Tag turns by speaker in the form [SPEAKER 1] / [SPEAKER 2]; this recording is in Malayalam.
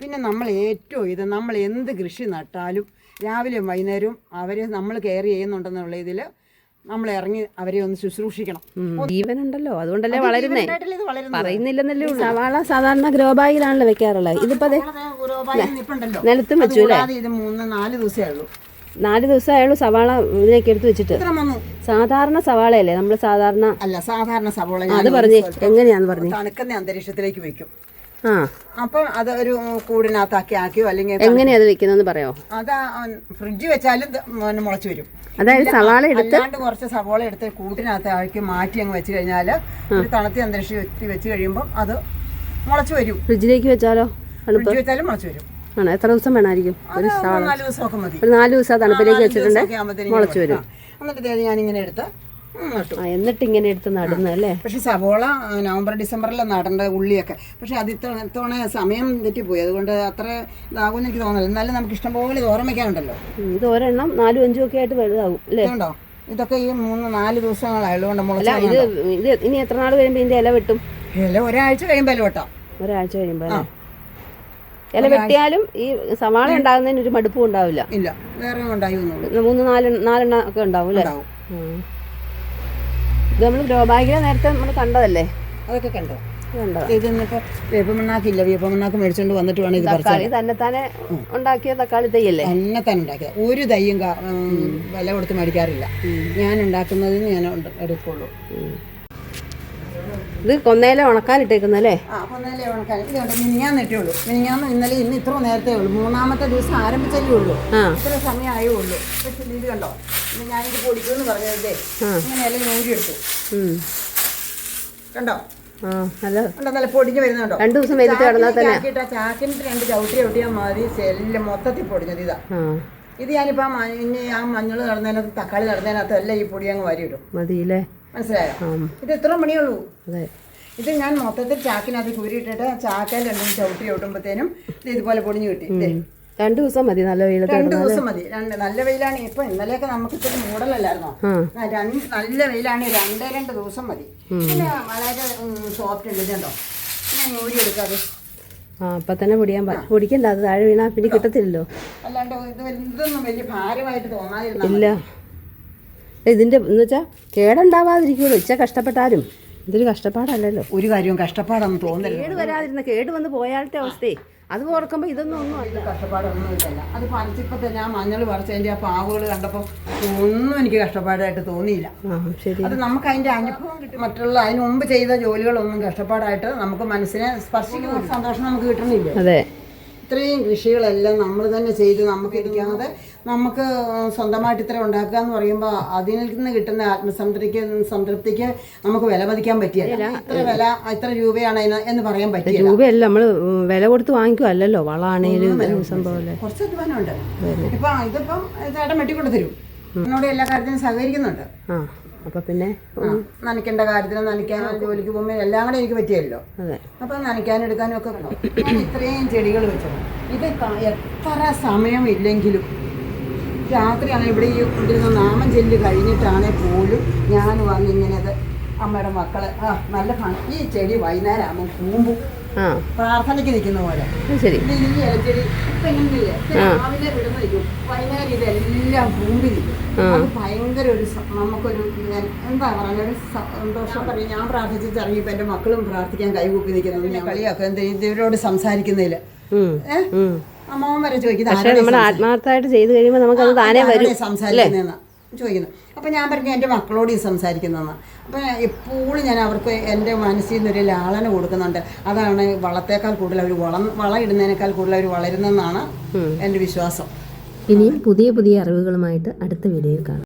[SPEAKER 1] പിന്നെ നമ്മൾ ഏറ്റവും ഇത് നമ്മൾ എന്ത് കൃഷി നട്ടാലും രാവിലെ വൈകുന്നേരവും അവരെ നമ്മൾ കെയർ ചെയ്യുന്നുണ്ടെന്നുള്ള ഇതിൽ നമ്മൾ ഇറങ്ങി അവരെ ഒന്ന് ശുശ്രൂഷിക്കണം.
[SPEAKER 2] ജീവനുണ്ടല്ലോ. അതുകൊണ്ടല്ലേ വളരുന്നേ. പറയുന്നില്ലെന്നല്ലേ ഉള്ളൂ. സവാള സാധാരണ ഗ്രോ ബാഗിലാണല്ലോ വെക്കാറുള്ളത്. ഇതിപ്പോ. നിലത്തും വെച്ചു
[SPEAKER 1] ഇത് മൂന്ന് നാല് ദിവസമേ ഉള്ളൂ.
[SPEAKER 2] നാല് ദിവസമായുള്ളൂ സവാള ഇതിലേക്ക് എടുത്ത് വെച്ചിട്ട്. സാധാരണ സവാളയല്ലേ? നമ്മൾ സാധാരണ
[SPEAKER 1] അല്ല സാധാരണ സവാള
[SPEAKER 2] അത് പറഞ്ഞു. എങ്ങനെയാന്ന് പറഞ്ഞു?
[SPEAKER 1] തണുക്കുന്ന അന്തരീക്ഷത്തിലേക്ക് വെക്കും. അപ്പം അത് ഒരു കൂടിനകത്താക്കി ആക്കിയോ അല്ലെങ്കിൽ
[SPEAKER 2] എങ്ങനെയാ അത് വെക്കുന്നതെന്ന് പറയോ
[SPEAKER 1] അത് ഫ്രിഡ്ജ് വെച്ചാലും മുളച്ചു വരും.
[SPEAKER 2] അതായത് സവാള എടുത്ത്
[SPEAKER 1] അല്ലാണ്ട് കുറച്ച് സവാള എടുത്ത് കൂട്ടിനകത്ത് ആക്കി മാറ്റി അങ്ങ് വെച്ച് കഴിഞ്ഞാൽ ഒരു തണുത്ത അന്തരീക്ഷം വെച്ച് വെച്ച് കഴിയുമ്പോൾ അത് മുളച്ചു വരും.
[SPEAKER 2] ഫ്രിഡ്ജിലേക്ക് വെച്ചാലോ
[SPEAKER 1] ഫ്രിഡ്ജ് വെച്ചാലും മുളച്ചു വരും.
[SPEAKER 2] ആണോ? എത്ര ദിവസം വേണമായിരിക്കും?
[SPEAKER 1] അത് നാല് ദിവസമൊക്കെ മതി.
[SPEAKER 2] ഒരു നാല് ദിവസം തണുപ്പിലേക്ക് വെച്ചിട്ടുണ്ട്. മുളച്ചു വരും.
[SPEAKER 1] എന്നിട്ട് ദേ ഞാനിങ്ങനെ എടുത്ത്
[SPEAKER 2] എന്നിട്ട് ഇങ്ങനെ എടുത്ത് നടുന്നത് അല്ലേ?
[SPEAKER 1] പക്ഷെ സവോള നവംബർ ഡിസംബറിൽ നടണ്ട ഉള്ളിയൊക്കെ. പക്ഷെ അത് ഇത്തവണ സമയം തെറ്റിപ്പോയി. അതുകൊണ്ട് അത്ര ഇതാകുമെന്ന് എനിക്ക് തോന്നുന്നില്ല. എന്നാലും നമുക്ക് ഇഷ്ടംപോലെ തോരൻ വയ്ക്കാനുണ്ടല്ലോ
[SPEAKER 2] ഉം, ഇത് ഒരെണ്ണം നാലും അഞ്ചും ഒക്കെ ആയിട്ട് വലുതാകും അല്ലേ?
[SPEAKER 1] ഉണ്ടോ ഇതൊക്കെ ഈ മൂന്ന് നാല് ദിവസങ്ങളായതുകൊണ്ട് മുളച്ച്
[SPEAKER 2] ഇത് ഇത് ഇനി എത്ര നാൾ കഴിയുമ്പോൾ ഇതിന്റെ ഇല വെട്ടും?
[SPEAKER 1] ഇല ഒരാഴ്ച കഴിയുമ്പോൾ കേട്ടോ
[SPEAKER 2] ഒരാഴ്ച കഴിയുമ്പോൾ ഇല വെട്ടിയാലും ഈ സവാള ഉണ്ടാകുന്നതിന് ഒരു മടുപ്പും ഉണ്ടാവില്ല.
[SPEAKER 1] ഇല്ല വേറെ ഉണ്ടായി
[SPEAKER 2] മൂന്ന് നാല് നാലെണ്ണ ഒക്കെ ഉണ്ടാവും അല്ലേ. ഇത് നമ്മൾ ഗ്രോ ബാഗിലെ നേരത്തെ നമ്മൾ കണ്ടതല്ലേ?
[SPEAKER 1] അതൊക്കെ കണ്ടോ.
[SPEAKER 2] ഇത്
[SPEAKER 1] ഇന്നിപ്പോ വേപ്പമണ്ണാക്കില്ല വേപ്പമണ്ണാക്ക് മേടിച്ചോണ്ട് വന്നിട്ട് വേണം ഇത് പറിച്ചാൽ
[SPEAKER 2] തന്നെ തന്നെത്താനെ ഉണ്ടാക്കിയ തക്കാളി തയ്യല്ലേ
[SPEAKER 1] തന്നെ തന്നെ ഉണ്ടാക്കിയത് ഒരു തയ്യും വില കൊടുത്ത് മേടിക്കാറില്ല. ഞാൻ ഉണ്ടാക്കുന്നതിന് ഞാൻ എടുക്കുള്ളൂ.
[SPEAKER 2] ഇത് കൊന്നയില ഉണക്കാനിട്ടേക്കുന്നല്ലേ
[SPEAKER 1] ഇന്നലെ ഉണക്കാൻ. ഇതുകൊണ്ട് മിനിഞ്ഞാന്ന് ഇട്ടേ ഉള്ളൂ. മിനിഞ്ഞാന്ന് ഇന്നലെ ഇന്ന് ഇത്ര നേരത്തെ ഉള്ളൂ. മൂന്നാമത്തെ ദിവസം ആരംഭിച്ചല്ലേ ഉള്ളൂ. ഇത്ര സമയമായേ ഉള്ളൂ. ഇത് കണ്ടോ? ഞാനിത് പൊടിക്കുമെന്ന് പറഞ്ഞതേ ഇങ്ങനെയല്ല നൂരി എടുത്തു
[SPEAKER 2] ഉം.
[SPEAKER 1] കണ്ടോ?
[SPEAKER 2] നല്ല
[SPEAKER 1] പൊടിഞ്ഞ് വരുന്നുണ്ടോ
[SPEAKER 2] രണ്ടു ദിവസം വെയിലത്ത് കിടന്നാൽ തന്നെ.
[SPEAKER 1] ചാക്കിട്ട് രണ്ട് ചവിട്ടി ചവിട്ടിയാൽ മതി. എല്ലാം മൊത്തത്തിൽ പൊടിഞ്ഞത് ഇതാ. ഇത് ഞാനിപ്പോ ഇനി ആ മഞ്ഞൾ നടന്നതിനകത്ത് തക്കാളി നടന്നതിനകത്ത് എല്ലാം ഈ പൊടി അങ്ങ് വാരി ഇടും
[SPEAKER 2] മതിയില്ലേ?
[SPEAKER 1] മനസ്സിലായോ? ഇത് എത്ര മണിയുള്ളൂ
[SPEAKER 2] അതെ.
[SPEAKER 1] ഇത് ഞാൻ മൊത്തത്തിൽ ചാക്കിനകത്ത് കുരിയിട്ടിട്ട് ചാക്കയിൽ രണ്ടും ചവിട്ടി ചവിട്ടുമ്പോഴത്തേനും ഇത് ഇതുപോലെ പൊടിഞ്ഞു കിട്ടി.
[SPEAKER 2] രണ്ടു ദിവസം മതി നല്ല വെയിലത്ത്
[SPEAKER 1] രണ്ട് ദിവസം മതി. രണ്ട് നല്ല വെയിലാണ് ഇപ്പൊ. ഇന്നലെയൊക്കെ നമുക്ക് ഇത്തിരി മൂടലല്ലായിരുന്നോ? രണ്ട് നല്ല വെയിലാണ്. രണ്ട് രണ്ട് ദിവസം മതി. പിന്നെ വളരെ സോഫ്റ്റ് ഉണ്ട് ഇതുണ്ടോ പിന്നെ നൂരി എടുക്കാതെ
[SPEAKER 2] ആ അപ്പം തന്നെ പൊടിയാൻ പൊടിക്കണ്ട അത് താഴെ വീണാ പിന്നെ കിട്ടത്തില്ലല്ലോ.
[SPEAKER 1] അല്ലാണ്ട് ഇത് ഇതൊന്നും വലിയ ഭാരമായിട്ട്
[SPEAKER 2] ഇല്ല. ഇതിന്റെ എന്ന് വെച്ചാൽ കേടുണ്ടാവാതിരിക്കുമല്ലോ ഇച്ച കഷ്ടപ്പെട്ടാലും. ഇതൊരു കഷ്ടപ്പാടല്ലല്ലോ.
[SPEAKER 1] ഒരു കാര്യവും കഷ്ടപ്പാടൊന്നും തോന്നരുത്.
[SPEAKER 2] കേട് വരാതിരുന്ന കേട് വന്ന് പോയാലത്തെ അവസ്ഥ. അത് ഓർക്കുമ്പോൾ ഇതൊന്നും ഒന്നും അല്ല.
[SPEAKER 1] കഷ്ടപ്പാടൊന്നും ഇല്ല അത് പറിച്ചപ്പോൾ തന്നെ ആ മഞ്ഞൾ പറിച്ചതിന്റെ ആ പാവുകൾ കണ്ടപ്പോൾ ഒന്നും എനിക്ക് കഷ്ടപ്പാടായിട്ട് തോന്നിയില്ല.
[SPEAKER 2] ശരി.
[SPEAKER 1] അത് നമുക്ക് അതിന്റെ അനുഭവം കിട്ടും. മറ്റുള്ള അതിന് മുമ്പ് ചെയ്ത ജോലികളൊന്നും കഷ്ടപ്പാടായിട്ട് നമുക്ക് മനസ്സിനെ സ്പർശിക്കുന്ന ഒരു സന്തോഷം നമുക്ക് കിട്ടണില്ല
[SPEAKER 2] അതെ.
[SPEAKER 1] ഇത്രയും കൃഷികളെല്ലാം നമ്മൾ തന്നെ ചെയ്ത് നമുക്ക് ഇരിക്കാതെ നമുക്ക് സ്വന്തമായിട്ട് ഇത്ര ഉണ്ടാക്കുക എന്ന് പറയുമ്പോൾ അതിൽ നിന്ന് കിട്ടുന്ന ആത്മസംതൃപ്തിക്ക് സംതൃപ്തിക്ക് നമുക്ക് വില മതിക്കാൻ പറ്റിയല്ല. ഇത്ര വില ഇത്ര രൂപയാണ് അതിന് എന്ന് പറയാൻ പറ്റിയ
[SPEAKER 2] രൂപയല്ല. നമ്മൾ വില കൊടുത്ത് വാങ്ങിക്കുമല്ലോ വളാണേലും സംഭവമല്ലേ?
[SPEAKER 1] കുറച്ച് അധ്വാനമുണ്ട്. ഇപ്പൊ ഇതിപ്പം ചേട്ടൻ വെട്ടിക്കൊണ്ട് തരും. എന്നോട് എല്ലാ കാര്യത്തിനും സഹകരിക്കുന്നുണ്ട്.
[SPEAKER 2] അപ്പൊ പിന്നെ
[SPEAKER 1] നനയ്ക്കേണ്ട കാര്യത്തിന് നനയ്ക്കാനും ജോലിക്ക് പോകുമ്പോൾ എല്ലാം കൂടെ എനിക്ക് പറ്റിയല്ലോ. അപ്പൊ നനയ്ക്കാനും എടുക്കാനും ഒക്കെ ഞാൻ ഇത്രയും ചെടികൾ വെച്ചു ഇത് എത്ര എത്ര സമയമില്ലെങ്കിലും രാത്രിയാണ് ഇവിടെ ഈ കൊണ്ടിരുന്ന നാമം ചെല്ല് കഴിഞ്ഞിട്ടാണെങ്കിൽ പോലും ഞാൻ വന്നിങ്ങനെ ഇത് അമ്മയുടെ മക്കൾ. ആ നല്ല ഭംഗി ഈ ചെടി വൈകുന്നേരം ആകുമ്പോൾ കൂമ്പും.
[SPEAKER 2] ആ.
[SPEAKER 1] പ്രാർത്ഥനയ്ക്ക് നിൽക്കുന്ന പോലെ.
[SPEAKER 2] ശരി.
[SPEAKER 1] ഈ ഇലച്ചെടി ഇപ്പം ഇങ്ങനെയില്ലേ ഇത് രാവിലെ വിടുന്ന വൈകുന്നേരം ഇതെല്ലാം കൂമ്പി നിൽക്കും. അത് ഭയങ്കര ഒരു നമുക്കൊരു ഞാൻ- എന്താ പറയുക ഒരു സന്തോഷം പറയും. ഞാൻ പ്രാർത്ഥിച്ചിട്ട് ഇറങ്ങിയപ്പോ എന്റെ മക്കളും പ്രാർത്ഥിക്കാൻ കൈകൂപ്പി നിൽക്കുന്നത് ഞാൻ കളിയാക്കുക എന്താ ഇവരോട് സംസാരിക്കുന്നതിൽ. ഏഹ് അമ്മാവൻ വരെ
[SPEAKER 2] പക്ഷെ നമ്മൾ ആത്മാർത്ഥമായിട്ട് ചെയ്തു കഴിയുമ്പോൾ നമുക്ക് അത് താനേ വരും
[SPEAKER 1] സംസാരിക്കുന്നതെന്ന് ചോദിക്കുന്നു. അപ്പം ഞാൻ പറഞ്ഞു എന്റെ മക്കളോട് ഈ സംസാരിക്കുന്നതെന്ന്. അപ്പം എപ്പോഴും ഞാൻ അവർക്ക് എന്റെ മനസ്സിൽ നിന്നൊരു ലാളന കൊടുക്കുന്നുണ്ട്. അതാണ് വളത്തേക്കാൾ കൂടുതൽ അവർ വള വളം ഇടുന്നതിനേക്കാൾ കൂടുതൽ അവർ വളരുന്നെന്നാണ് എന്റെ വിശ്വാസം.
[SPEAKER 2] ഇനിയും പുതിയ പുതിയ അറിവുകളുമായിട്ട് അടുത്ത വീഡിയോയിൽ കാണാം.